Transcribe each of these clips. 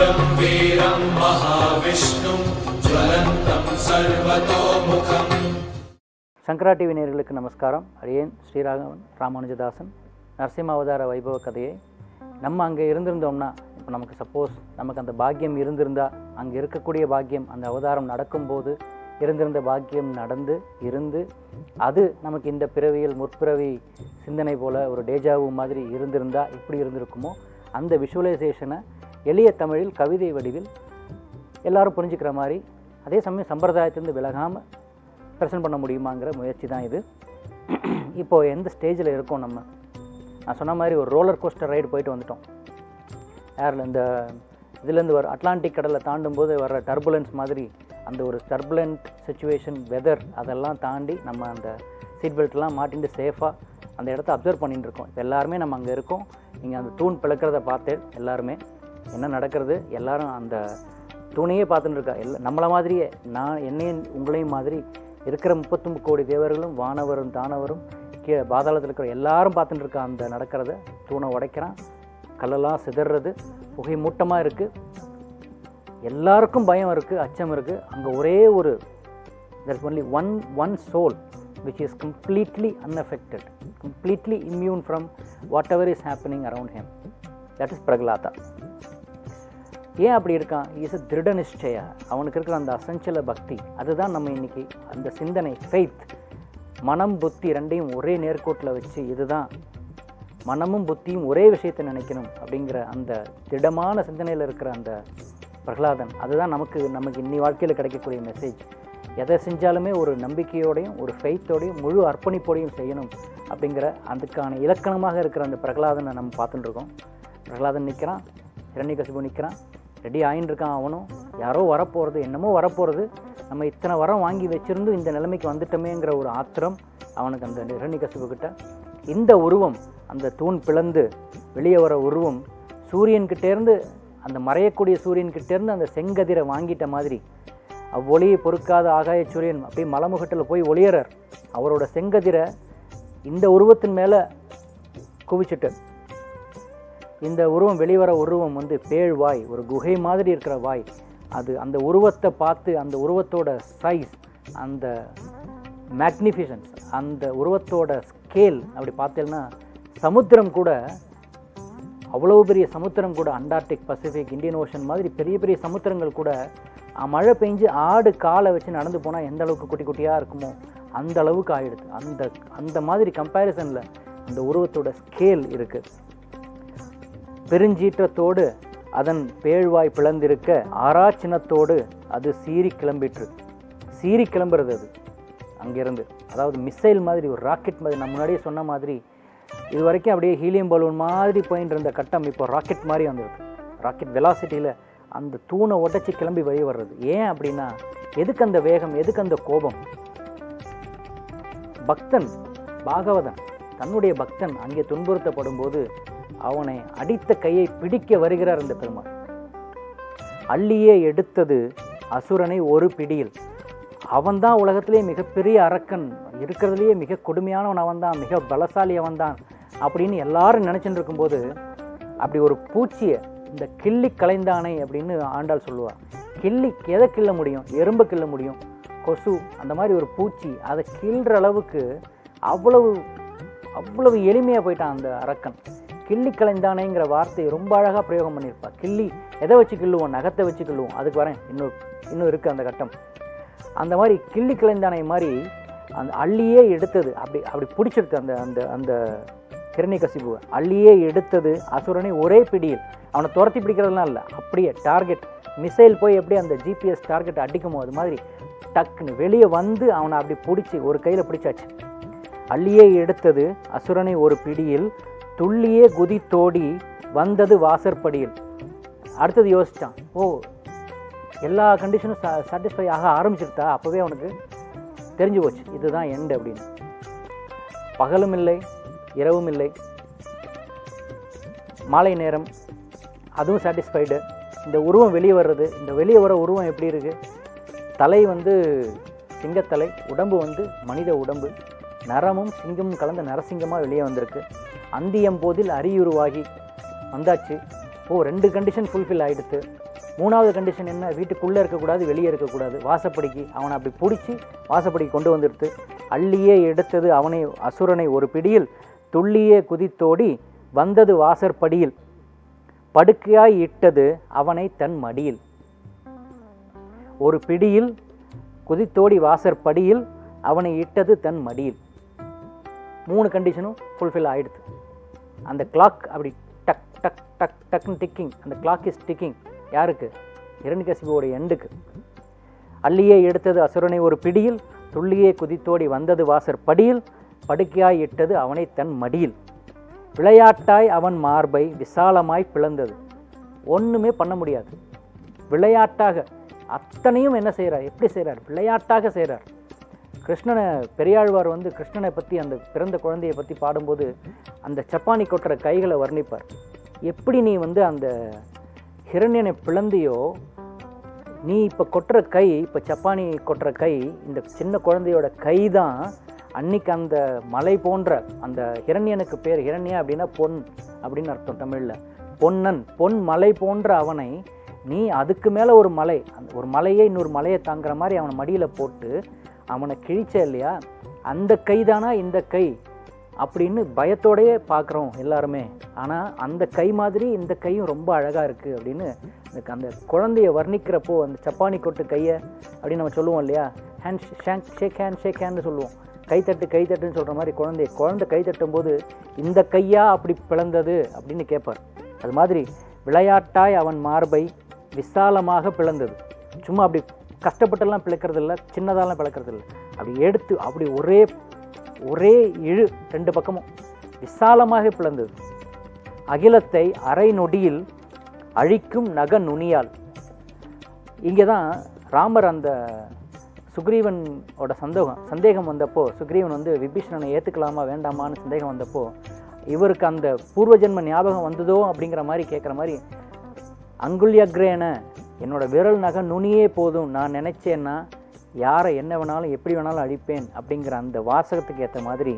रुद्रं वीरं महाविष्णुं ज्वलन्तं सर्वतोमुखम् சங்கரா TV நேயர்களுக்கு நமஸ்காரம் Ariane ஸ்ரீராகவன் Ramanujadasan Narasimha அவதார வைபவ கதையை நம்ம அங்கே இருந்திருந்தோம்னா இப்போ நமக்கு சப்போஸ் நமக்கு அந்த பாக்கியம் இருந்திருந்தா அங்கே இருக்கக்கூடிய பாக்கியம் அந்த அவதாரம் நடக்கும்போது இருந்திருந்த பாக்கியம் நடந்து இருந்து அது நமக்கு இந்த பிறவியில் முற்பிறவி சிந்தனை போல் ஒரு டேஜாவு மாதிரி இருந்திருந்தா எப்படி இருந்திருக்குமோ அந்த விஷுவலைசேஷனை எளிய தமிழில் கவிதை வடிவில் எல்லாரும் புரிஞ்சுக்கிற மாதிரி அதே சமயம் சம்பிரதாயத்திலேருந்து விலகாமல் ப்ரெசன்ட் பண்ண முடியுமாங்கிற முயற்சி தான் இது. இப்போது எந்த ஸ்டேஜில் இருக்கோம் நம்ம? நான் சொன்ன மாதிரி ஒரு ரோலர் கோஸ்டர் ரைடு போயிட்டு வந்துட்டோம். ஏரில் இந்த இதுலேருந்து வர அட்லாண்டிக் கடலை தாண்டும் போது வர டர்புலன்ஸ் மாதிரி அந்த ஒரு டர்புலண்ட் சுச்சுவேஷன் வெதர் அதெல்லாம் தாண்டி நம்ம அந்த சீட் பெல்ட்லாம் மாட்டிட்டு சேஃபாக அந்த இடத்த அப்சர்வ் பண்ணிட்டு இருக்கோம். இப்போ எல்லாருமே நம்ம அங்கே இருக்கோம். நீங்கள் அந்த தூண் பிளக்கிறத பார்த்தேன் எல்லாருமே என்ன நடக்கிறது? எல்லாரும் அந்த தூணையே பார்த்துட்டு இருக்கா. எல்லா நம்மளை மாதிரியே நான் என்னையும் உங்களையும் மாதிரி இருக்கிற முப்பத்தொம்பது கோடி தேவர்களும் வானவரும் தானவரும் கீழே பாதாளத்தில் இருக்கிற எல்லாரும் பார்த்துட்டு இருக்கா அந்த நடக்கிறத. தூணை உடைக்கிறான் கல்லெல்லாம் சிதறது புகை மூட்டமாக இருக்குது எல்லாருக்கும் பயம் இருக்குது அச்சம் இருக்குது அங்கே ஒரே ஒரு there's only one one soul which is completely unaffected completely immune from whatever is happening around him that is Prahlada ஏன் அப்படி இருக்கான்? இஸ் a திருட அவனுக்கு இருக்கிற அந்த அசஞ்சல பக்தி அதுதான் நம்ம இன்னைக்கு அந்த சிந்தனை ஃபெய்த் மனம் புத்தி ரெண்டையும் ஒரே நேர்கோட்டில் வச்சு இதுதான். மனமும் புத்தியும் ஒரே விஷயத்தை நினைக்கணும் அப்படிங்கிற அந்த திடமான சிந்தனையில் இருக்கிற அந்த பிரகலாதன். அதுதான் நமக்கு நமக்கு இன்னி வாழ்க்கையில் கிடைக்கக்கூடிய மெசேஜ் எதை செஞ்சாலுமே ஒரு நம்பிக்கையோடையும் ஒரு ஃபெய்த்தோடையும் முழு அர்ப்பணிப்போடையும் செய்யணும் அப்படிங்கிற அதுக்கான இலக்கணமாக இருக்கிற அந்த பிரகலாதனை நம்ம பார்த்துட்டுருக்கோம் பிரகலாதன் நிற்கிறான் இரண்யகசிபு நிற்கிறான் ரெடி ஆகின்னு இருக்கான் அவனும். யாரோ வரப்போகிறது என்னமோ வரப்போகிறது நம்ம இத்தனை வரம் வாங்கி வச்சுருந்து இந்த நிலைமைக்கு வந்துட்டோமேங்கிற ஒரு ஆத்திரம் அவனுக்கு அந்த இரண்யகசிபு கிட்ட. இந்த உருவம் அந்த தூண் பிளந்து வெளியே வர உருவம் சூரியன்கிட்டேருந்து அந்த மறையக்கூடிய சூரியன்கிட்டேருந்து அந்த செங்கதிரை வாங்கிட்ட மாதிரி. அவ்வொளியை பொறுக்காத ஆகாய சூரியன் அப்படியே மலமுகட்டில் போய் ஒளியறார். அவரோட செங்கதிரை இந்த உருவத்தின் மேலே குவிச்சிட்டு இந்த உருவம் வெளிவர உருவம் வந்து பேழ் வாய் ஒரு குகை மாதிரி இருக்கிற வாய். அது அந்த உருவத்தை பார்த்து அந்த உருவத்தோட சைஸ் அந்த மேக்னிஃபிஷன்ஸ் அந்த உருவத்தோட ஸ்கேல் அப்படி பார்த்தேன்னா சமுத்திரம் கூட அவ்வளோ பெரிய சமுத்திரம் கூட அண்டார்டிக் பசிபிக் இந்தியன் ஓஷன் மாதிரி பெரிய பெரிய சமுத்திரங்கள் கூட மழை பெஞ்சு ஆடு காலை வச்சு நடந்து போனால் எந்த அளவுக்கு குட்டி குட்டியாக இருக்குமோ அந்த அளவுக்கு ஆயிடுது. அந்த அந்த மாதிரி கம்பேரிசனில் அந்த உருவத்தோட ஸ்கேல் இருக்குது பெருஞ்சீற்றத்தோடு அதன் பேழ்வாய் பிளந்திருக்க ஆராச்சினத்தோடு அது சீறி கிளம்பிற்று. சீறி கிளம்புறது அது. அங்கேருந்து. அதாவது மிசைல் மாதிரி ஒரு ராக்கெட் மாதிரி நான் முன்னாடியே சொன்ன மாதிரி இது வரைக்கும் அப்படியே ஹீலியம் பலூன் மாதிரி போயின்னு இருந்த கட்டம் இப்போ ராக்கெட் மாதிரி வந்திருக்கு. ராக்கெட் வெலாசிட்டியில் அந்த தூணை உடைச்சி கிளம்பி வெளியே வர்றது. ஏன் அப்படின்னா எதுக்கு அந்த வேகம் எதுக்கு அந்த கோபம்? பக்தன் பாகவதன் தன்னுடைய பக்தன் அங்கே துன்புறுத்தப்படும் போது அவனை அடித்த கையை பிடிக்க வருகிறார் இந்த பெருமாள். அள்ளியே எடுத்தது அசுரனை ஒரு பிடியில். அவன்தான் உலகத்திலேயே மிகப்பெரிய அரக்கன். இருக்கிறதுலேயே மிக கொடுமையானவன் அவன்தான் மிக பலசாலி அவன்தான் அப்படின்னு எல்லாரும் நினச்சிட்டு இருக்கும்போது அப்படி ஒரு பூச்சியை இந்த கிள்ளி கலைந்தானை அப்படின்னு ஆண்டாள் சொல்லுவார் கிள்ளி எதை கிள்ள முடியும்? எறும்பை கிள்ள முடியும்? கொசு அந்த மாதிரி ஒரு பூச்சி அதை கிள்ற அளவுக்கு அவ்வளவு அவ்வளவு எளிமையாக போயிட்டான் அந்த அரக்கன். கிள்ளி கலைந்தானேங்கிற வார்த்தையை ரொம்ப அழகாக பிரயோகம் பண்ணியிருப்பா. கிள்ளி எதை வச்சு கிள்ளுவோம்? நகத்தை வச்சு கிள்ளுவோம். அதுக்கு வரேன். இன்னும் இன்னும் இருக்குது அந்த கட்டம். அந்த மாதிரி கிள்ளி கிளைந்தானை மாதிரி அந்த அள்ளியே எடுத்தது. அப்படி அப்படி பிடிச்சிருக்கு அந்த அந்த அந்த கிரணி கசிபுவை. அள்ளியே எடுத்தது அசுரனை ஒரே பிடியில். அவனை துரத்தி பிடிக்கிறதுலாம் இல்லை. அப்படியே டார்கெட் மிசைல் போய் எப்படி அந்த ஜிபிஎஸ் டார்கெட் அடிக்குமோ அது மாதிரி டக்குன்னு வெளியே வந்து அவனை அப்படி பிடிச்சி ஒரு கையில் பிடிச்சாச்சு. அள்ளியே எடுத்தது அசுரனை ஒரு பிடியில். துள்ளியே குதித்தோடி வந்தது வாசற்படியில். அடுத்தது யோசித்தான் ஓ எல்லா கண்டிஷனும் சாட்டிஸ்ஃபை ஆக ஆரம்பிச்சிருத்தா அப்போவே அவனுக்கு தெரிஞ்சு போச்சு இதுதான் எண்டு அப்படின்னு. பகலும் இல்லை இரவும் இல்லை. மாலை நேரம் அதுவும் சாட்டிஸ்ஃபைடு இந்த உருவம் வெளியே வர்றது இந்த வெளியே வர உருவம் எப்படி இருக்குது தலை வந்து சிங்கத்தலை உடம்பு வந்து மனித உடம்பு. நரமும் சிங்கமும் கலந்த நரசிங்கமாக வெளியே வந்திருக்கு. அந்தியம் போதில் அரியுருவாகி வந்தாச்சு. ஓ ரெண்டு கண்டிஷன் ஃபுல்ஃபில் ஆகிடுத்து மூணாவது கண்டிஷன் என்ன? வீட்டுக்குள்ளே இருக்கக்கூடாது வெளியே இருக்கக்கூடாது. வாசப்படிக்கு அவனை அப்படி பிடிச்சி வாசப்படிக்கு கொண்டு வந்துடுத்து. அள்ளியே எடுத்தது அவனை அசுரனை ஒரு பிடியில் துள்ளியே குதித்தோடி வந்தது வாசற்படியில். படுக்கையாய் இட்டது அவனை தன் மடியில். ஒரு பிடியில் குதித்தோடி வாசற்படியில் அவனை இட்டது தன் மடியில். மூணு கண்டிஷனும் ஃபுல்ஃபில் ஆகிடுது அந்த கிளாக் அப்படி டக் டக் டக் டக்னு டிக்கிங் அந்த கிளாக் இஸ் டிக்கிங் யாருக்கு? இரண்யகசிபுவோட எண்டுக்கு. அள்ளியே எடுத்தது அசுரனை ஒரு பிடியில் துள்ளியே குதித்தோடி வந்தது வாசற் படியில் படுக்கையாய் இட்டது அவனை தன் மடியில். விளையாட்டாய் அவன் மார்பை விசாலமாய் பிளந்தது. ஒன்றுமே பண்ண முடியாது. விளையாட்டாக அத்தனையும் என்ன செய்கிறார் எப்படி செய்கிறார் விளையாட்டாக செய்கிறார் கிருஷ்ணனை பெரியாழ்வார் வந்து கிருஷ்ணனை பற்றி அந்த பிறந்த குழந்தையை பற்றி பாடும்போது அந்த சப்பானி கொட்டுற கைகளை வர்ணிப்பார். எப்படி நீ வந்து அந்த ஹிரண்யனை பிளந்தியோ நீ இப்போ கொட்டுற கை இப்போ சப்பானி கொட்டுற கை இந்த சின்ன குழந்தையோட கை தான் அன்னைக்கு அந்த மலை போன்ற அந்த ஹிரண்யனுக்கு பேர் ஹிரண்யா அப்படின்னா பொன் அப்படின்னு அர்த்தம் தமிழில். பொன்னன் பொன் மலை போன்ற அவனை நீ அதுக்கு மேலே ஒரு மலை அந்த ஒரு மலையை இன்னொரு மலையை தாங்குற மாதிரி அவனை மடியில் போட்டு அவனை கிழிச்ச இல்லையா? அந்த கை தானா இந்த கை? அப்படின்னு பயத்தோடையே பார்க்குறோம் எல்லாருமே. ஆனால் அந்த கை மாதிரி இந்த கையும் ரொம்ப அழகாக இருக்குது அப்படின்னு எனக்கு அந்த குழந்தைய வர்ணிக்கிறப்போ அந்த சப்பானி கொட்டு கையை அப்படின்னு நம்ம சொல்லுவோம் இல்லையா? ஹேண்ட் ஷேங் ஷேக் ஹேண்ட் ஷேக் ஹேண்ட்னு சொல்லுவோம். கைத்தட்டு கைத்தட்டுன்னு சொல்கிற மாதிரி குழந்தைய. குழந்தை கை தட்டும்போது இந்த கையா அப்படி பிளந்தது? அப்படின்னு கேட்பார் அது மாதிரி விளையாட்டாய் அவன் மார்பை விசாலமாக பிளந்தது. சும்மா அப்படி கஷ்டப்பட்டெல்லாம் பிளக்கிறதில்ல சின்னதாலாம் பிளக்கிறதில்ல. அப்படி எடுத்து அப்படி ஒரே ஒரே இழு ரெண்டு பக்கமும் விசாலமாக பிளந்தது. அகிலத்தை அரை நொடியில் அழிக்கும் நக நுனியால். இங்கே தான் ராமர் அந்த சுக்ரீவனோட சந்தேகம் சந்தேகம் வந்தப்போ சுக்ரீவன் வந்து விபீஷணனை ஏற்றுக்கலாமா வேண்டாமான்னு சந்தேகம் வந்தப்போ இவருக்கு அந்த பூர்வ ஜென்ம ஞாபகம் வந்ததோ அப்படிங்கிற மாதிரி கேட்குற மாதிரி அங்குல்யக்ரேன என்னோட விரல் நகை நுனியே போதும். நான் நினச்சேன்னா யாரை என்ன வேணாலும் எப்படி வேணாலும் அழிப்பேன் அப்படிங்கிற அந்த வாசகத்துக்கு ஏற்ற மாதிரி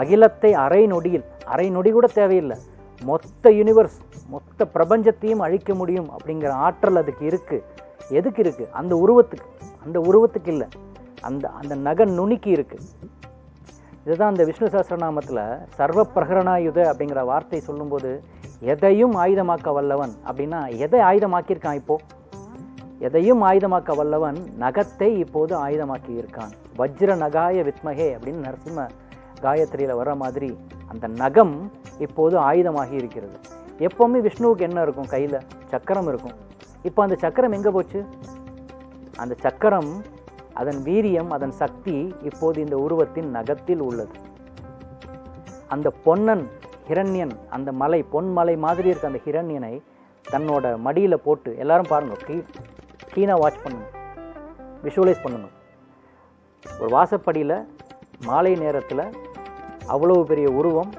அகிலத்தை அரை நொடியில் அரை நொடி கூட தேவையில்லை மொத்த யூனிவர்ஸ் மொத்த பிரபஞ்சத்தையும் அழிக்க முடியும் அப்படிங்கிற ஆற்றல் அதுக்கு இருக்குது எதுக்கு இருக்குது அந்த உருவத்துக்கு. அந்த உருவத்துக்கு இல்லை. அந்த அந்த நகை நுனிக்கு இருக்குது இதுதான் அந்த விஷ்ணு சஹசிரநாமத்தில் சர்வ பிரகரணாயுத அப்படிங்கிற வார்த்தை சொல்லும்போது எதையும் ஆயுதமாக்க வல்லவன் அப்படின்னா எதை ஆயுதமாக்கியிருக்கான் இப்போது எதையும் ஆயுதமாக்க வல்லவன் நகத்தை இப்போது ஆயுதமாக்கி இருக்கான் வஜ்ர நகாய வித்மகே அப்படின்னு நரசிம்ம காயத்ரியில் வர மாதிரி அந்த நகம் இப்போது ஆயுதமாகி இருக்கிறது எப்போவுமே விஷ்ணுவுக்கு என்ன இருக்கும் கையில்? சக்கரம் இருக்கும். இப்போ அந்த சக்கரம் எங்கே போச்சு? அந்த சக்கரம் அதன் வீரியம் அதன் சக்தி இப்போது இந்த உருவத்தின் நகத்தில் உள்ளது. அந்த பொன்னன் ஹிரண்யன் அந்த மலை பொன்மலை மாதிரி இருக்க அந்த ஹிரண்யனை தன்னோட மடியில் போட்டு எல்லாரும் பாருங்க க்ளீனாக கீனாக வாட்ச் பண்ணணும். விஷுவலைஸ் பண்ணணும். ஒரு வாசப்படியில் மாலை நேரத்தில் அவ்வளோ பெரிய உருவம்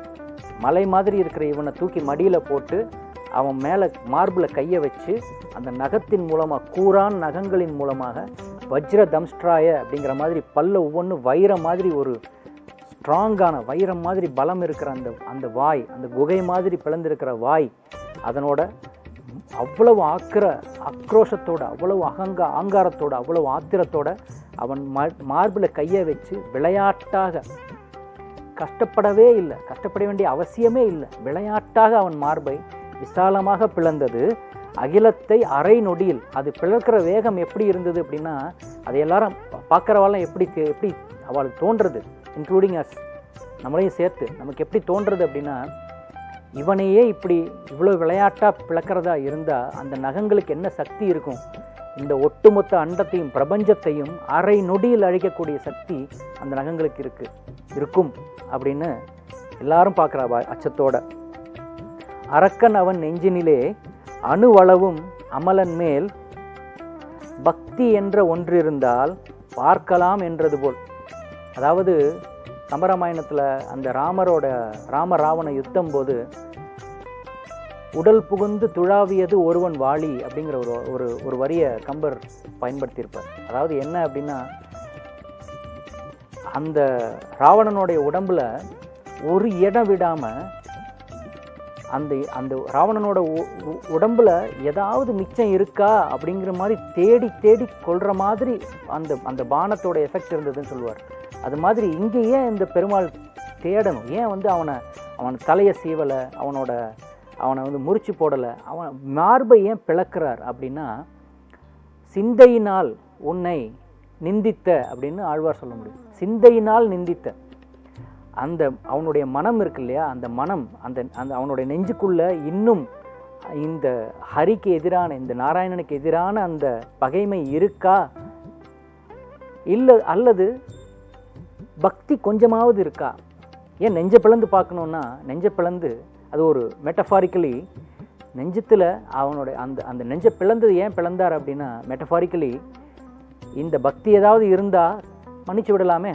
மலை மாதிரி இருக்கிற இவனை தூக்கி மடியில் போட்டு அவன் மேலே மார்பில் கையை வச்சு அந்த நகத்தின் மூலமாக கூரான் நகங்களின் மூலமாக வஜ்ர தம்ஸ்ட்ராய அப்படிங்கிற மாதிரி பல்ல ஒவ்வொன்று வைரம் மாதிரி ஒரு ஸ்ட்ராங்கான வைரம் மாதிரி பலம் இருக்கிற அந்த அந்த வாய் அந்த குகை மாதிரி பிளந்திருக்கிற வாய் அதனோட அவ்வளவு ஆக்கிர ஆக்ரோஷத்தோட அவ்வளவு அகங்கா ஆங்காரத்தோட அவ்வளவு ஆத்திரத்தோட அவன் மார்பில் கையை வச்சு விளையாட்டாக கஷ்டப்படவே இல்லை கஷ்டப்பட வேண்டிய அவசியமே இல்லை. விளையாட்டாக அவன் மார்பை விசாலமாக பிளந்தது. அகிலத்தை அரை நொடியில் அது பிளக்கிற வேகம் எப்படி இருந்தது அப்படின்னா அதை எல்லாரும் பார்க்குறவாலாம் எப்படி தே- எப்படி அவளுக்கு தோன்றது இன்க்ளூடிங் அஸ் நம்மளையும் சேர்த்து நமக்கு எப்படி தோன்றது அப்படின்னா இவனையே இப்படி இவ்வளோ விளையாட்டாக பிளக்கிறதா இருந்தால் அந்த நகங்களுக்கு என்ன சக்தி இருக்கும்? இந்த ஒட்டுமொத்த அண்டத்தையும் பிரபஞ்சத்தையும் அரை நொடியில் அழிக்கக்கூடிய சக்தி அந்த நகங்களுக்கு இருக்கு. இருக்கும் அப்படின்னு எல்லாரும் பார்க்குறா அச்சத்தோட. அரக்கன் அவன் நெஞ்சினிலே அணுவளவும் அமலன் மேல் பக்தி என்ற ஒன்று இருந்தால் பார்க்கலாம் என்றது போல். அதாவது கம்பராமாயணத்தில் அந்த ராமரோட ராம ராவண யுத்தம் போது உடல் புகுந்து துழாவியது ஒருவன் வாளி அப்படிங்கிற ஒரு ஒரு ஒரு வரியை கம்பர் பயன்படுத்தியிருப்பார். அதாவது என்ன அப்படின்னா அந்த ராவணனுடைய உடம்புல ஒரு இடம் விடாமல் அந்த அந்த ராவணனோட உ- உ- உடம்புல ஏதாவது மிச்சம் இருக்கா அப்படிங்கிற மாதிரி தேடி தேடி கொள்கிற மாதிரி அந்த அந்த பானத்தோட எஃபெக்ட் இருந்ததுன்னு சொல்லுவார். அது மாதிரி இங்கே ஏன் இந்த பெருமாள் தேடணும்? ஏன் வந்து அவனை அவன் தலையை சீவலை அவனோட அவனை வந்து முறிச்சு போடலை? அவன் மார்பை ஏன் பிளக்கிறார் அப்படின்னா சிந்தையினால் உன்னை நிந்தித்த அப்படின்னு ஆழ்வார் சொல்ல முடியும். சிந்தையினால் நிந்தித்த அந்த அவனுடைய மனம் இருக்கு இல்லையா? அந்த மனம் அந்த அந்த அவனுடைய நெஞ்சுக்குள்ளே இன்னும் இந்த ஹரிக்கு எதிரான இந்த நாராயணனுக்கு எதிரான அந்த பகைமை இருக்கா? இல்லை அல்லது பக்தி கொஞ்சமாவது இருக்கா? ஏன் நெஞ்ச பிளந்து பார்க்கணுன்னா நெஞ்ச பிளந்து அது ஒரு மெட்டஃபாரிக்கலி நெஞ்சத்தில் அவனுடைய அந்த அந்த நெஞ்ச பிளந்தது ஏன் பிளந்தார் அப்படின்னா மெட்டஃபாரிக்கலி இந்த பக்தி ஏதாவது இருந்தால் மன்னிச்சு விடலாமே.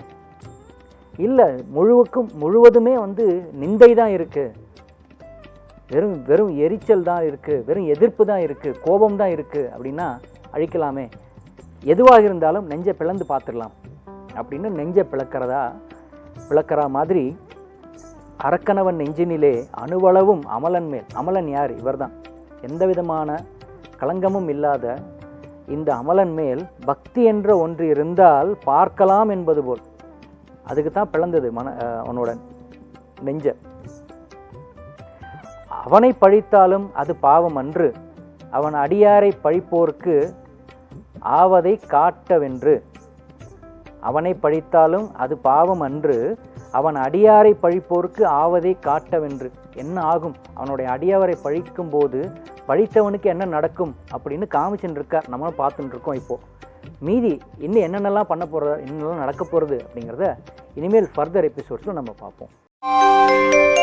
இல்லை முழுவுக்கும் முழுவதுமே வந்து நிந்தை தான் இருக்குது வெறும் வெறும் எரிச்சல் தான் இருக்குது வெறும் எதிர்ப்பு தான் இருக்குது கோபம் தான் இருக்குது அப்படின்னா அழிக்கலாமே. எதுவாக இருந்தாலும் நெஞ்சை பிளந்து பார்த்துடலாம். அப்படின்னு நெஞ்சை பிளக்கிறதா? பிளக்கிற மாதிரி அரக்கணவன் நெஞ்சினிலே அணுவளவும் அமலன் மேல். அமலன் யார்? இவர்தான். எந்த விதமான களங்கமும் இல்லாத இந்த அமலன் மேல் பக்தி என்ற ஒன்று இருந்தால் பார்க்கலாம் என்பது போல். அதுக்கு தான் பிளந்தது மன அவனுடன் நெஞ்ச. அவனை பழித்தாலும் அது பாவம் அன்று. அவன் அடியாரை பழிப்போர்க்கு ஆவதை காட்டவென்று. அவனை பழித்தாலும் அது பாவம் அன்று. அவன் அடியாரை பழிப்போருக்கு ஆவதை காட்டவென்று. என்ன ஆகும்? அவனுடைய அடியாரை பழிக்கும் போது பழித்தவனுக்கு என்ன நடக்கும்? அப்படின்னு காமிச்சுட்டு இருக்கார். நம்மளும் பார்த்துட்டு இருக்கோம் இப்போது மீதி இன்னும் என்னென்னலாம் பண்ண போகிறதா என்னென்னலாம் நடக்க போகிறது அப்படிங்கிறத இனிமேல் ஃபர்தர் எபிசோட்ஸில் நம்ம பார்ப்போம்.